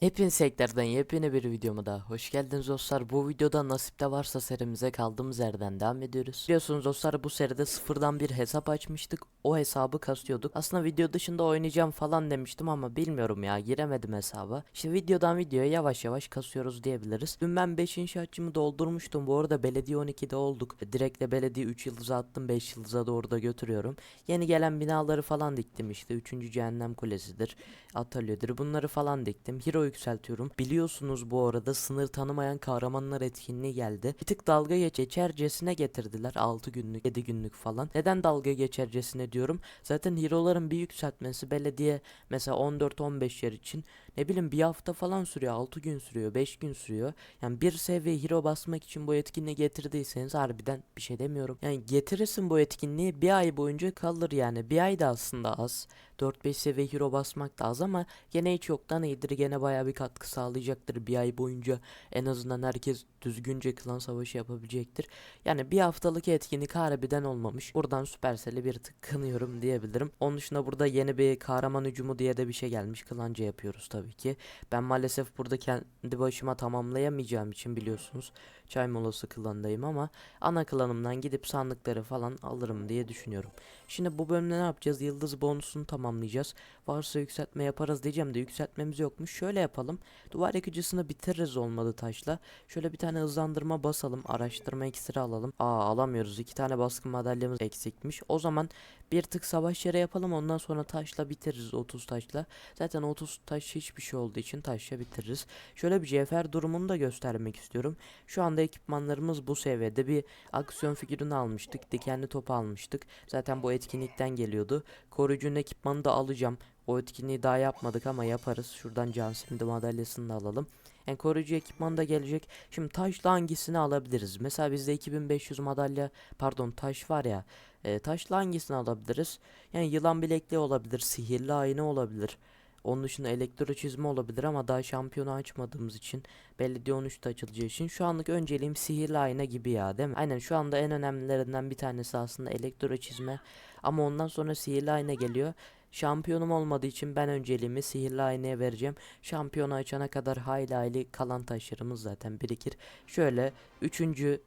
Hepiniz sektörden yepyeni bir videoma daha hoş geldiniz dostlar. Bu videoda nasipte varsa serimize kaldığımız yerden devam ediyoruz. Biliyorsunuz dostlar bu seride sıfırdan bir hesap açmıştık. O hesabı kasıyorduk. Aslında video dışında oynayacağım falan demiştim ama bilmiyorum ya giremedim hesaba. İşte videodan videoya yavaş yavaş kasıyoruz diyebiliriz. Dün ben 5. açımı doldurmuştum. Bu arada belediye 12'de olduk. Direkt de belediye 3 yıldıza attım 5 yıldıza doğru da götürüyorum. Yeni gelen binaları falan diktim işte. 3. cehennem kulesidir. Atölyedir bunları falan diktim. Hero yükseltiyorum. Biliyorsunuz bu arada sınır tanımayan kahramanlar etkinliği geldi. Bir tık dalga geçercesine getirdiler 6 günlük 7 günlük falan. Neden dalga geçercesine diyorum. Zaten hero'ların bir yükseltmesi belediye mesela 14-15 yer için ne bileyim bir hafta falan sürüyor 6 gün sürüyor 5 gün sürüyor. Yani bir seviye hero basmak için bu etkinliği getirdiyseniz harbiden bir şey demiyorum. Yani getirirsin bu etkinliği bir ay boyunca kalır yani. Bir ay da aslında az. 4-5 seviye hero basmak da az ama gene hiç yoktan iyidir. Gene baya bir katkı sağlayacaktır. Bir ay boyunca en azından herkes düzgünce klan savaşı yapabilecektir. Yani bir haftalık etkinlik harbiden olmamış. Buradan Supercell'i bir tık kınıyorum diyebilirim. Onun dışında burada yeni bir kahraman hücumu diye de bir şey gelmiş. Klanca yapıyoruz tabii ki. Ben maalesef burada kendi başıma tamamlayamayacağım için biliyorsunuz. Çay molası klandayım ama ana klanımdan gidip sandıkları falan alırım diye düşünüyorum. Şimdi bu bölümde ne yapacağız? Yıldız bonusunu tamamlayacağız. Varsa yükseltme yaparız diyeceğim de yükseltmemiz yokmuş. Şöyle yapalım. Duvar yakıcısını bitiririz olmadı taşla. Şöyle bir tane hızlandırma basalım. Araştırma iksiri alalım. Aa alamıyoruz. İki tane baskın madalyamız eksikmiş. O zaman bir tık savaş yere yapalım. Ondan sonra taşla bitiririz 30 taşla. Zaten 30 taş hiçbir şey olduğu için taşla bitiririz. Şöyle bir cevher durumunu da göstermek istiyorum. Şu anda ekipmanlarımız bu seviyede. Bir aksiyon figürünü almıştık. Dikenli topu almıştık. Zaten bu etkinlikten geliyordu. Koruyucunun ekipmanı da alacağım. O etkinliği daha yapmadık ama yaparız. Şuradan can simidi madalyasını da alalım. Yani koruyucu ekipman da gelecek. Şimdi taşla hangisini alabiliriz? Mesela bizde 2500 madalya pardon taş var ya. E, taşla hangisini alabiliriz? Yani yılan bilekli olabilir. Sihirli ayna olabilir. Onun dışında elektro çizme olabilir ama daha şampiyonu açmadığımız için belediye 13'te açılacağı için şu anlık önceliğim sihirli ayna gibi ya değil mi? Aynen şu anda en önemlilerinden bir tanesi aslında elektro çizme ama ondan sonra sihirli ayna geliyor. Şampiyonum olmadığı için ben önceliğimi sihirli aynaya vereceğim. Şampiyonu açana kadar hayli hayli kalan taşlarımız zaten birikir. Şöyle 3.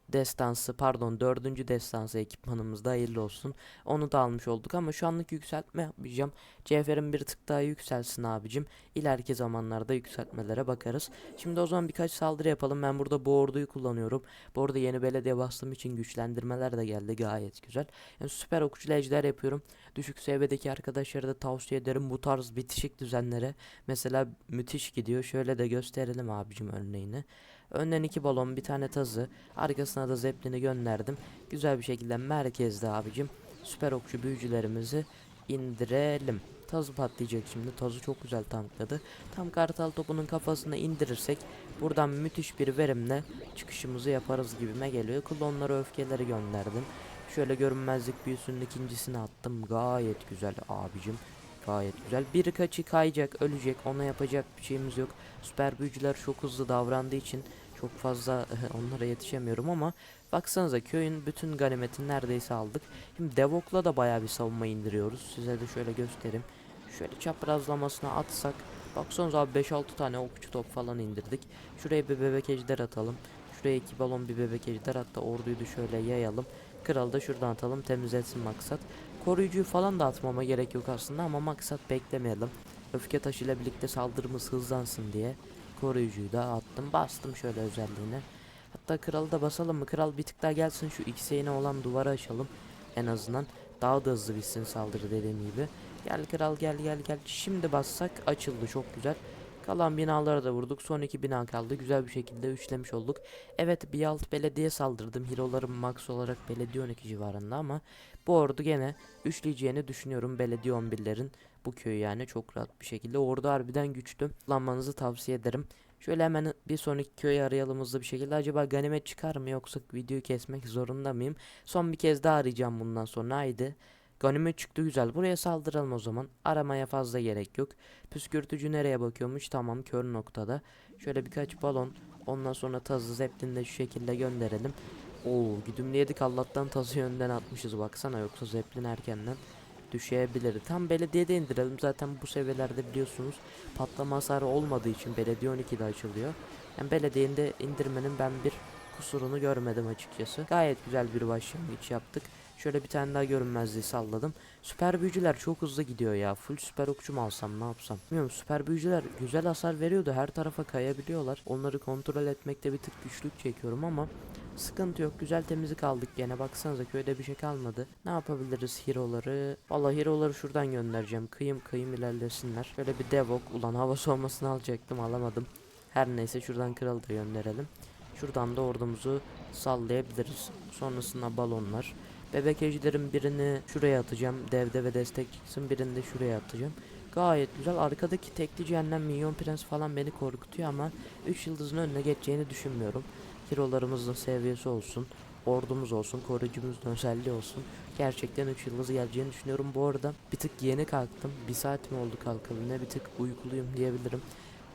destansı pardon 4. destansı ekipmanımız da hayırlı olsun. Onu da almış olduk ama şu anlık yükseltme yapmayacağım. Cevherim bir tık daha yükselsin abicim. İleriki zamanlarda yükseltmelere bakarız. Şimdi o zaman birkaç saldırı yapalım. Ben burada bu orduyu kullanıyorum. Bu arada yeni belediye bastığım için güçlendirmeler de geldi gayet güzel. Yani süper okçulu ejder yapıyorum. Düşük seviyedeki arkadaşlara da tavsiye ederim bu tarz bitişik düzenlere. Mesela müthiş gidiyor. Şöyle de gösterelim abicim örneğini. Önden iki balon bir tane tazı. Arkasına da zeplini gönderdim. Güzel bir şekilde merkezde abicim. Süper okçu büyücülerimizi indirelim. Tazı patlayacak şimdi. Tazı çok güzel tankladı. Tam kartal topunun kafasına indirirsek buradan müthiş bir verimle çıkışımızı yaparız gibime geliyor. Klonlara öfkeleri gönderdim. Şöyle görünmezlik büyüsünün ikincisini attım. Gayet güzel abicim. Gayet güzel. Birkaçı kayacak, ölecek. Ona yapacak bir şeyimiz yok. Süper büyücüler çok hızlı davrandığı için çok fazla onlara yetişemiyorum ama baksanıza köyün bütün ganimetini neredeyse aldık. Şimdi Devok'la da bayağı bir savunma indiriyoruz. Size de şöyle göstereyim. Şöyle çaprazlamasına atsak. Baksanıza abi 5-6 tane okçu top falan indirdik. Şuraya bir bebek ejder atalım. Şuraya iki balon bir bebek ejder hatta orduyu da şöyle yayalım. Kralı da şuradan atalım temizletsin maksat. Koruyucuyu falan da atmama gerek yok aslında ama maksat beklemeyelim. Öfke taşıyla birlikte saldırımız hızlansın diye koruyucuyu da attım. Bastım şöyle özelliğine. Hatta kralı da basalım mı? Kral bir tık daha gelsin şu X'e olan duvarı açalım. En azından daha da hızlı bitsin saldırı dediğim gibi. Gel kral gel gel gel. Şimdi bassak açıldı çok güzel. Kalan binalara da vurduk. Son iki bina kaldı. Güzel bir şekilde üçlemiş olduk. Evet bir alt belediye saldırdım. Hero'larım max olarak belediye 12 civarında ama bu ordu gene üçleyeceğini düşünüyorum. Belediye 11'lerin bu köyü yani çok rahat bir şekilde. Ordu harbiden güçlü. Kullanmanızı tavsiye ederim. Şöyle hemen bir sonraki köyü arayalım hızlı bir şekilde. Acaba ganimet çıkar mı yoksa videoyu kesmek zorunda mıyım? Son bir kez daha arayacağım bundan sonra. Haydi. Ganimet çıktı güzel. Buraya saldıralım o zaman. Aramaya fazla gerek yok. Püskürtücü nereye bakıyormuş? Tamam kör noktada. Şöyle birkaç balon. Ondan sonra tazı zeplini de şu şekilde gönderelim. Oo güdümleyedik Allah'tan tazı yönden atmışız baksana yoksa zeplin erkenden düşebilir. Tam belediyede indirelim. Zaten bu seviyelerde biliyorsunuz patlama hasarı olmadığı için belediye 12'de açılıyor. Yani belediyende indirmenin ben bir kusurunu görmedim açıkçası. Gayet güzel bir başlangıç yaptık. Şöyle bir tane daha görünmezliği salladım. Süper büyücüler çok hızlı gidiyor ya. Full süper okçu mu alsam ne yapsam. Bilmiyorum süper büyücüler güzel hasar veriyordu. Her tarafa kayabiliyorlar. Onları kontrol etmekte bir tık güçlük çekiyorum ama sıkıntı yok. Güzel temizlik aldık gene. Baksanıza köyde bir şey kalmadı. Ne yapabiliriz hero'ları? Vallahi hero'ları şuradan göndereceğim. Kıyım kıyım ilerlesinler. Şöyle bir devok. Ulan hava soğumasını alacaktım alamadım. Her neyse şuradan kralı da gönderelim. Şuradan da ordumuzu sallayabiliriz. Sonrasında balonlar. Bebek ejderin birini şuraya atacağım. Devde ve destek çıksın. Birini de şuraya atacağım. Gayet güzel. Arkadaki tekli cehennem minyon prens falan beni korkutuyor ama 3 yıldızın önüne geçeceğini düşünmüyorum. Hero'larımızın seviyesi olsun. Ordumuz olsun. Koruyucumuzun özelliği olsun. Gerçekten 3 yıldız geleceğini düşünüyorum. Bu arada bir tık yeni kalktım. Bir saat mi oldu kalkalı ne bir tık uykuluyum diyebilirim.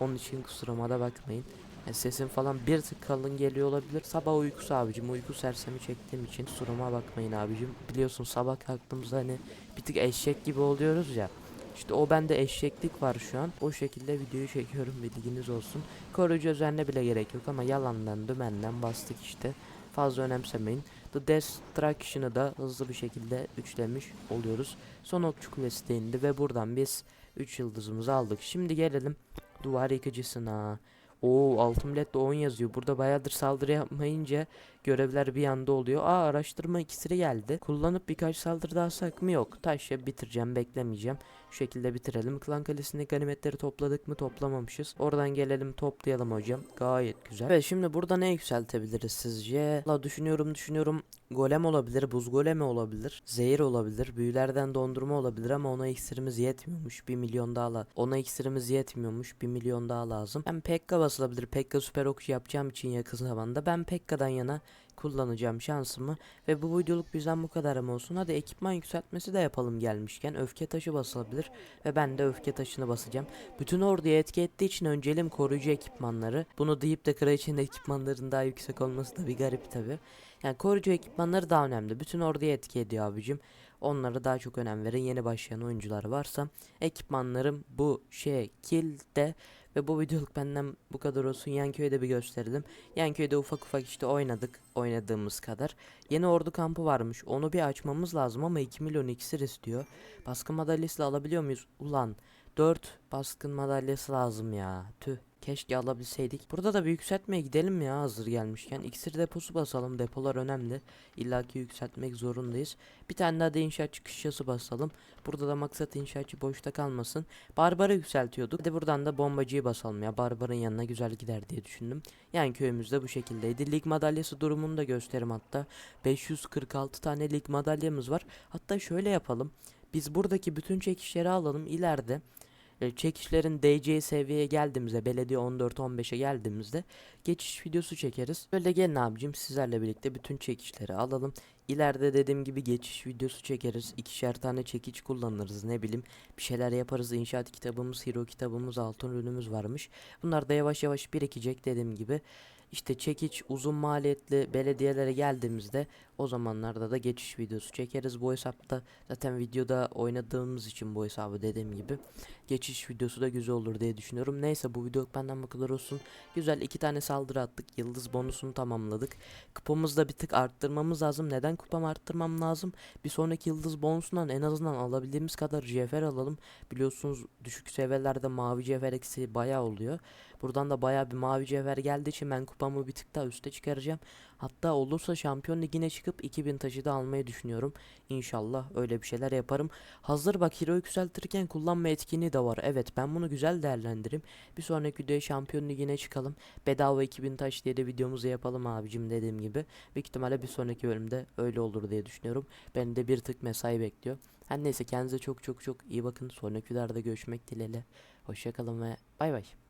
Onun için kusuruma da bakmayın. Yani sesim falan bir tık kalın geliyor olabilir. Sabah uykusu abicim. Uyku sersemi çektiğim için kusuruma bakmayın abicim. Biliyorsun sabah kalktığımızda hani bir tık eşek gibi oluyoruz ya. İşte o bende eşeklik var şu an. O şekilde videoyu çekiyorum bilginiz olsun. Koruyucu özenle bile gerek yok ama yalandan dümenden bastık işte. Fazla önemsemeyin. The Destruction'ı da hızlı bir şekilde üçlemiş oluyoruz. Son okçu kulesi de indi ve buradan biz 3 yıldızımızı aldık. Şimdi gelelim duvar yıkıcısına. Oo altın biletle 10 yazıyor. Burada bayağıdır saldırı yapmayınca görevler bir anda oluyor. Aa araştırma ikisiri geldi. Kullanıp birkaç saldırı daha alsak mı? Yok. Taşya bitireceğim beklemeyeceğim. Şu şekilde bitirelim. Klan Kalesi'nde ganimetleri topladık mı? Toplamamışız. Oradan gelelim toplayalım hocam. Gayet güzel. Evet şimdi burada ne yükseltebiliriz sizce? La düşünüyorum düşünüyorum. Golem olabilir, buz golemi olabilir, zehir olabilir, büyülerden dondurma olabilir ama ona iksirimiz yetmiyormuş. 1 milyon daha la. Ona iksirimiz yetmiyormuş. 1 milyon daha lazım. Hem Pekka basılabilir. Pekka süper okçu yapacağım için yakın zamanda. Ben Pekka'dan yana kullanacağım şansımı ve bu videoluk bizden bu kadarım olsun. Hadi ekipman yükseltmesi de yapalım gelmişken. Öfke taşı basılabilir ve ben de öfke taşını basacağım. Bütün orduya etki ettiği için önceliğim koruyucu ekipmanları. Bunu deyip de kraliçenin ekipmanların daha yüksek olması da bir garip tabi. Yani koruyucu ekipmanları daha önemli. Bütün orduya etki ediyor abicim. Onlara daha çok önem verin. Yeni başlayan oyuncular varsa ekipmanlarım bu şekilde ve bu videoluk benden bu kadar olsun. Yanköy'de de bir gösterelim. Yanköy'de ufak ufak işte oynadık. Oynadığımız kadar. Yeni ordu kampı varmış. Onu bir açmamız lazım ama 2 milyon iksir istiyor. Baskın madalyasıyla alabiliyor muyuz? Ulan 4 baskın madalyası lazım ya. Tüh. Keşke alabilseydik. Burada da bir yükseltmeye gidelim ya hazır gelmişken. İksir deposu basalım. Depolar önemli. İlla ki yükseltmek zorundayız. Bir tane daha da inşaat çıkışçısı basalım. Burada da maksat inşaatçı boşta kalmasın. Barbarı yükseltiyorduk. Hadi buradan da bombacıyı basalım ya. Barbarın yanına güzel gider diye düşündüm. Yani köyümüzde bu şekildeydi. Lig madalyası durumunu da gösterim hatta. 546 tane lig madalyamız var. Hatta şöyle yapalım. Biz buradaki bütün çekişleri alalım. İleride e, çekişlerin DC seviyeye geldiğimizde belediye 14-15'e geldiğimizde geçiş videosu çekeriz. Böyle gelin abicim sizlerle birlikte bütün çekişleri alalım. İleride dediğim gibi geçiş videosu çekeriz. İkişer tane çekiç kullanırız ne bileyim. Bir şeyler yaparız. İnşaat kitabımız, hero kitabımız, altın ürünümüz varmış. Bunlar da yavaş yavaş birikecek dediğim gibi. İşte çekiç uzun maliyetli belediyelere geldiğimizde o zamanlarda da geçiş videosu çekeriz. Bu hesapta zaten videoda oynadığımız için bu hesabı dediğim gibi geçiş videosu da güzel olur diye düşünüyorum. Neyse bu video benden bu kadar olsun. Güzel iki tane saldırı attık. Yıldız bonusunu tamamladık. Kupamızı da bir tık arttırmamız lazım. Neden kupamı arttırmam lazım? Bir sonraki yıldız bonusundan en azından alabildiğimiz kadar cevher alalım. Biliyorsunuz düşük seviyelerde mavi cevher eksiği bayağı oluyor. Buradan da bayağı bir mavi cevher geldiği için ben kupamı bir tık daha üste çıkaracağım. Hatta olursa şampiyon ligine çıkıp 2000 taşı da almayı düşünüyorum. İnşallah öyle bir şeyler yaparım. Hazır bak hero yükseltirken kullanma etkinliği de var. Evet ben bunu güzel değerlendireyim. Bir sonraki videoya şampiyon ligine çıkalım. Bedava 2000 taş diye de videomuzu yapalım abicim dediğim gibi. Büyük ihtimalle bir sonraki bölümde öyle olur diye düşünüyorum. Beni de bir tık mesai bekliyor. Her neyse kendinize çok çok çok iyi bakın. Sonraki videolarda görüşmek dileğiyle. Hoşçakalın ve bay bay.